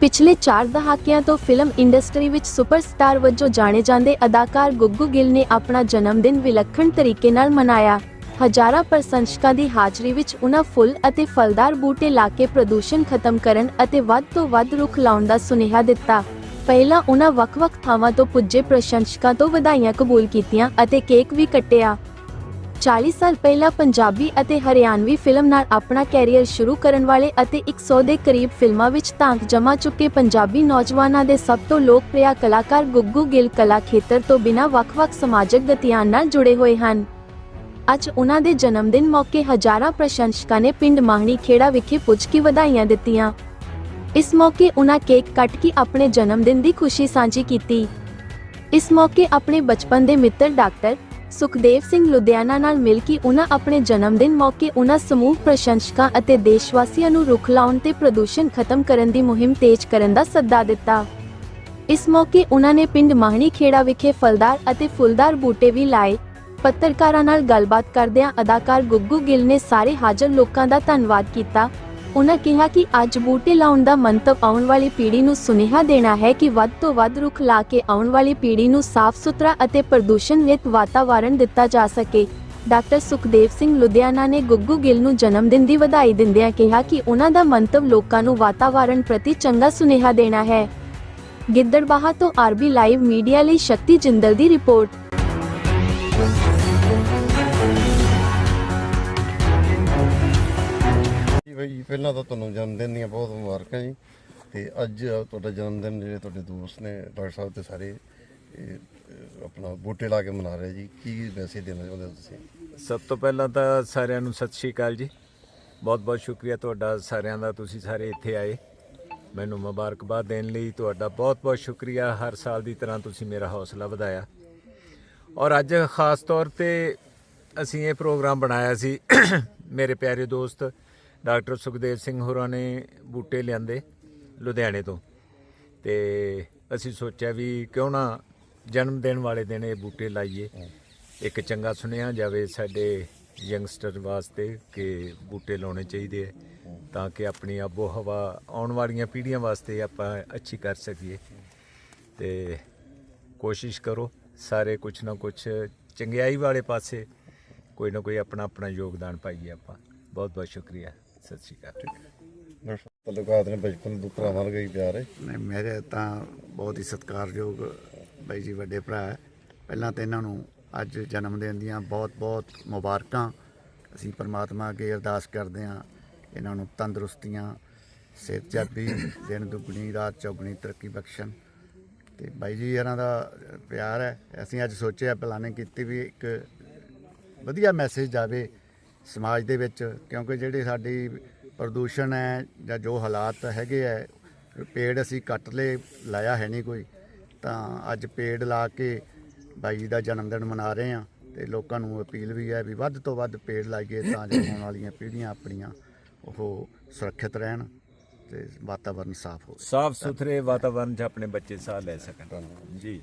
ਪਿਛਲੇ 4 ਦਹਾਕਿਆਂ ਤੋਂ ਫਿਲਮ ਇੰਡਸਟਰੀ ਵਿੱਚ ਸੁਪਰਸਟਾਰ ਵਜੋਂ ਜਾਣੇ ਜਾਂਦੇ ਅਦਾਕਾਰ ਗੁੱਗੂ ਗਿੱਲ ਨੇ ਆਪਣਾ ਜਨਮ ਦਿਨ ਵਿਲੱਖਣ ਤਰੀਕੇ ਨਾਲ ਮਨਾਇਆ। ਹਜ਼ਾਰਾਂ ਪ੍ਰਸ਼ੰਸਕਾਂ ਦੀ ਹਾਜ਼ਰੀ ਵਿੱਚ ਉਹਨਾਂ ਫੁੱਲ ਅਤੇ ਫਲਦਾਰ ਬੂਟੇ ਲਾ ਕੇ ਪ੍ਰਦੂਸ਼ਣ ਖਤਮ ਕਰਨ ਅਤੇ ਵੱਧ ਤੋਂ ਵੱਧ ਰੁੱਖ ਲਾਉਣ ਦਾ ਸੁਨੇਹਾ ਦਿੱਤਾ। ਪਹਿਲਾਂ ਉਹਨਾਂ ਵੱਖ-ਵੱਖ ਥਾਵਾਂ ਤੋਂ ਪੁੱਜੇ ਪ੍ਰਸ਼ੰਸਕਾਂ ਤੋਂ ਵਧਾਈਆਂ ਕਬੂਲ ਕੀਤੀਆਂ ਅਤੇ ਕੇਕ ਵੀ ਕੱਟਿਆ। 40 ਸਾਲ ਪਹਿਲਾਂ ਪੰਜਾਬੀ ਅਤੇ ਹਰਿਆਣਵੀ ਫਿਲਮ ਨਾਲ ਆਪਣਾ ਕੈਰੀਅਰ ਸ਼ੁਰੂ ਕਰਨ ਵਾਲੇ ਅਤੇ 100 ਦੇ ਕਰੀਬ ਫਿਲਮਾਂ ਵਿੱਚ ਧਾਂਕ ਜਮਾ ਚੁੱਕੇ ਪੰਜਾਬੀ ਨੌਜਵਾਨਾਂ ਦੇ ਸਭ ਤੋਂ ਲੋਕਪ੍ਰਿय ਕਲਾਕਾਰ ਗੁੱਗੂ ਗਿੱਲ ਕਲਾ ਖੇਤਰ ਤੋਂ ਬਿਨਾਂ ਵੱਖ-ਵੱਖ ਸਮਾਜਿਕ ਗਤੀਆਂ ਨਾਲ ਜੁੜੇ ਹੋਏ ਹਨ। ਅੱਜ ਉਹਨਾਂ ਦੇ ਜਨਮ ਦਿਨ ਮੌਕੇ ਹਜ਼ਾਰਾਂ ਪ੍ਰਸ਼ੰਸਕਾਂ ਨੇ ਪਿੰਡ ਮਾਹਣੀ ਖੇੜਾ ਵਿਖੇ ਪੁੱਜ ਕੇ ਵਧਾਈਆਂ ਦਿੱਤੀਆਂ। ਇਸ ਮੌਕੇ ਉਹਨਾਂ ਕੇਕ ਕੱਟ ਕੇ ਆਪਣੇ ਜਨਮ ਦਿਨ ਦੀ ਖੁਸ਼ੀ ਸਾਂਝੀ ਕੀਤੀ। ਇਸ ਮੌਕੇ ਆਪਣੇ ਬਚਪਨ ਦੇ ਮਿੱਤਰ ਡਾਕਟਰ ਸੁਖਦੇਵ ਸਿੰਘ ਲੁਧਿਆਣਾ ਨਾਲ ਮਿਲ ਕੇ ਉਹਨਾਂ ਆਪਣੇ ਜਨਮ ਦਿਨ ਮੌਕੇ ਉਹਨਾਂ ਸਮੂਹ ਪ੍ਰਸ਼ੰਸਕਾਂ ਅਤੇ ਦੇਸ਼ਵਾਸੀਆਂ ਨੂੰ ਰੁੱਖ ਲਾਉਣ ਤੇ ਪ੍ਰਦੂਸ਼ਣ ਖਤਮ ਕਰਨ ਦੀ ਮੁਹਿੰਮ ਤੇਜ਼ ਕਰਨ ਦਾ ਸੱਦਾ ਦਿੱਤਾ। ਇਸ ਮੌਕੇ ਉਹਨਾਂ ਨੇ ਪਿੰਡ ਮਾਹਣੀ ਖੇੜਾ ਵਿਖੇ ਫਲਦਾਰ ਅਤੇ ਫੁੱਲਦਾਰ ਬੂਟੇ ਵੀ ਲਾਏ। ਪੱਤਰਕਾਰਾਂ ਨਾਲ ਗੱਲਬਾਤ ਕਰਦਿਆਂ ਅਦਾਕਾਰ ਗੁੱਗੂ ਗਿੱਲ ਨੇ ਸਾਰੇ ਹਾਜ਼ਰ ਲੋਕਾਂ ਦਾ ਧੰਨਵਾਦ ਕੀਤਾ। ਉਹਨਾਂ ਕਿਹਾ ਕਿ ਅੱਜ ਬੂਟੇ ਲਾਉਣ ਦਾ ਮੰਤਵ ਆਉਣ ਵਾਲੀ ਪੀੜ੍ਹੀ ਨੂੰ ਸੁਨੇਹਾ ਦੇਣਾ ਹੈ ਕਿ ਵੱਧ ਤੋਂ ਵੱਧ ਰੁੱਖ ਲਾ ਕੇ ਆਉਣ ਵਾਲੀ ਪੀੜ੍ਹੀ ਨੂੰ ਸਾਫ਼ ਸੁਥਰਾ ਅਤੇ ਪ੍ਰਦੂਸ਼ਣ ਮੁਕਤ ਵਾਤਾਵਰਣ ਦਿੱਤਾ ਜਾ ਸਕੇ। ਡਾਕਟਰ ਸੁਖਦੇਵ ਸਿੰਘ ਲੁਧਿਆਣਾ ਨੇ ਗੁੱਗੂ ਗਿੱਲ ਨੂੰ ਜਨਮ ਦਿਨ ਦੀ ਵਧਾਈ ਦਿੰਦਿਆਂ ਕਿਹਾ ਕਿ ਉਹਨਾਂ ਦਾ ਮੰਤਵ ਲੋਕਾਂ ਨੂੰ ਵਾਤਾਵਰਣ ਪ੍ਰਤੀ ਚੰਗਾ ਸੁਨੇਹਾ ਦੇਣਾ ਹੈ। ਗਿੱਦੜਬਾਹਾ ਤੋਂ ਆਰਬੀ ਲਾਈਵ ਮੀਡੀਆ ਲਈ ਸ਼ਕਤੀ ਜਿੰਦਲ ਦੀ ਰਿਪੋਰਟ। ਜੀ ਪਹਿਲਾਂ ਤਾਂ ਤੁਹਾਨੂੰ ਜਨਮ ਦਿਨ ਦੀਆਂ ਬਹੁਤ ਮੁਬਾਰਕਾਂ ਜੀ। ਤੇ ਅੱਜ ਤੁਹਾਡਾ ਜਨਮ ਦਿਨ ਜਿਹੜੇ ਤੁਹਾਡੇ ਦੋਸਤ ਨੇ ਡਾਕਟਰ ਸਾਹਿਬ ਤੇ ਸਾਰੇ ਇਹ, ਆਪਣਾ ਬੂਟੇ ਲਾ ਕੇ ਮਨਾ ਰਹੇ ਜੀ। ਕੀ ਮੈਸੇਜ ਦੇਣਾ ਚਾਹੁੰਦੇ ਹੋ ਤੁਸੀਂ? ਸਭ ਤੋਂ ਪਹਿਲਾਂ ਤਾਂ ਸਾਰਿਆਂ ਨੂੰ ਸਤਿ ਸ਼੍ਰੀ ਅਕਾਲ ਜੀ। ਬਹੁਤ ਬਹੁਤ ਸ਼ੁਕਰੀਆ ਤੁਹਾਡਾ ਸਾਰਿਆਂ ਦਾ ਤੁਸੀਂ ਸਾਰੇ ਇੱਥੇ ਆਏ। ਮੈਨੂੰ ਮੁਬਾਰਕਬਾਦ ਦੇਣ ਲਈ ਤੁਹਾਡਾ ਬਹੁਤ ਬਹੁਤ ਸ਼ੁਕਰੀਆ। ਹਰ ਸਾਲ ਦੀ ਤਰ੍ਹਾਂ ਤੁਸੀਂ ਮੇਰਾ ਹੌਸਲਾ ਵਧਾਇਆ। ਔਰ ਅੱਜ ਖਾਸ ਤੌਰ ਤੇ ਅਸੀਂ ਇਹ ਪ੍ਰੋਗਰਾਮ ਬਣਾਇਆ ਸੀ। ਮੇਰੇ ਪਿਆਰੇ ਦੋਸਤ ਡਾਕਟਰ ਸੁਖਦੇਵ ਸਿੰਘ ਹੋਰਾਂ ਨੇ ਬੂਟੇ ਲਿਆਂਦੇ ਲੁਧਿਆਣੇ ਤੋਂ। ਤੇ ਅਸੀਂ ਸੋਚਿਆ ਵੀ ਕਿਉਂ ਨਾ ਜਨਮ ਦਿਨ ਵਾਲੇ ਦਿਨ ਇਹ ਬੂਟੇ ਲਾਈਏ। ਇੱਕ ਚੰਗਾ ਸੁਨੇਹਾ ਜਾਵੇ ਸਾਡੇ ਯੰਗਸਟਰ ਵਾਸਤੇ ਕਿ ਬੂਟੇ ਲਾਉਣੇ ਚਾਹੀਦੇ ਹੈ ਤਾਂ ਕਿ ਆਪਣੀ ਆਬੋ ਹਵਾ ਆਉਣ ਵਾਲੀਆਂ ਪੀੜ੍ਹੀਆਂ ਵਾਸਤੇ ਆਪਾਂ ਅੱਛੀ ਕਰ ਸਕੀਏ। ਤੇ ਕੋਸ਼ਿਸ਼ ਕਰੋ ਸਾਰੇ ਕੁਛ ਨਾ ਕੁਛ ਚੰਗਿਆਈ ਵਾਲੇ ਪਾਸੇ ਕੋਈ ਨਾ ਕੋਈ ਆਪਣਾ ਆਪਣਾ ਯੋਗਦਾਨ ਪਾਈਏ ਆਪਾਂ। ਬਹੁਤ ਬਹੁਤ ਸ਼ੁਕਰੀਆ। ਸਤਿ ਸ਼੍ਰੀ ਅਕਾਲ ਡਾਕਟਰ ਤਲੁਕਾਤ ਨੇ ਬਚਪਨ ਤੋਂ ਭਰਾਵਾਂ ਪਿਆਰ ਹੈ? ਨਹੀਂ ਮੇਰੇ ਤਾਂ ਬਹੁਤ ਹੀ ਸਤਿਕਾਰਯੋਗ ਬਾਈ ਜੀ ਵੱਡੇ ਭਰਾ ਹੈ। ਪਹਿਲਾਂ ਤਾਂ ਇਹਨਾਂ ਨੂੰ ਅੱਜ ਜਨਮ ਦਿਨ ਦੀਆਂ ਬਹੁਤ-ਬਹੁਤ ਮੁਬਾਰਕਾਂ। ਅਸੀਂ ਪਰਮਾਤਮਾ ਅੱਗੇ ਅਰਦਾਸ ਕਰਦੇ ਹਾਂ। ਇਹਨਾਂ ਨੂੰ ਤੰਦਰੁਸਤੀਆਂ ਸਿਹਤਯਾਬੀ ਦਿਨ ਦੁੱਗਣੀ ਰਾਤ ਚੌਗਣੀ ਤਰੱਕੀ ਬਖਸ਼ਣ। ਤੇ ਬਾਈ ਜੀ ਇਹਨਾਂ ਦਾ ਪਿਆਰ ਹੈ। ਅਸੀਂ ਅੱਜ ਸੋਚਿਆ ਪਲਾਨਿੰਗ ਕੀਤੀ ਵੀ ਇੱਕ ਵਧੀਆ ਮੈਸੇਜ ਜਾਵੇ ਸਮਾਜ ਦੇ ਵਿੱਚ, ਕਿਉਂਕਿ ਜਿਹੜੇ ਸਾਡੀ ਪ੍ਰਦੂਸ਼ਣ ਹੈ ਜਾਂ ਜੋ ਹਾਲਾਤ ਹੈਗੇ ਹੈ, ਪੇੜ ਅਸੀਂ ਕੱਟ ਲਏ, ਲਾਇਆ ਹੈ ਨਹੀਂ ਕੋਈ, ਤਾਂ ਅੱਜ ਪੇੜ ਲਾ ਕੇ ਬਾਈ ਜੀ ਦਾ ਜਨਮ ਦਿਨ ਮਨਾ ਰਹੇ ਹਾਂ ਤੇ ਲੋਕਾਂ ਨੂੰ ਅਪੀਲ ਵੀ ਹੈ ਵੀ ਵੱਧ ਤੋਂ ਵੱਧ ਪੇੜ ਲਾਈਏ ਤਾਂ ਜੋ ਆਉਣ ਵਾਲੀਆਂ ਪੀੜ੍ਹੀਆਂ ਆਪਣੀਆਂ ਉਹ ਸੁਰੱਖਿਅਤ ਰਹਿਣ ਤੇ ਵਾਤਾਵਰਨ ਸਾਫ਼ ਹੋਵੇ। ਸਾਫ਼ ਸੁਥਰੇ ਵਾਤਾਵਰਨ 'ਚ ਆਪਣੇ ਬੱਚੇ ਸਾਹ ਲੈ ਸਕਣ। ਜੀ।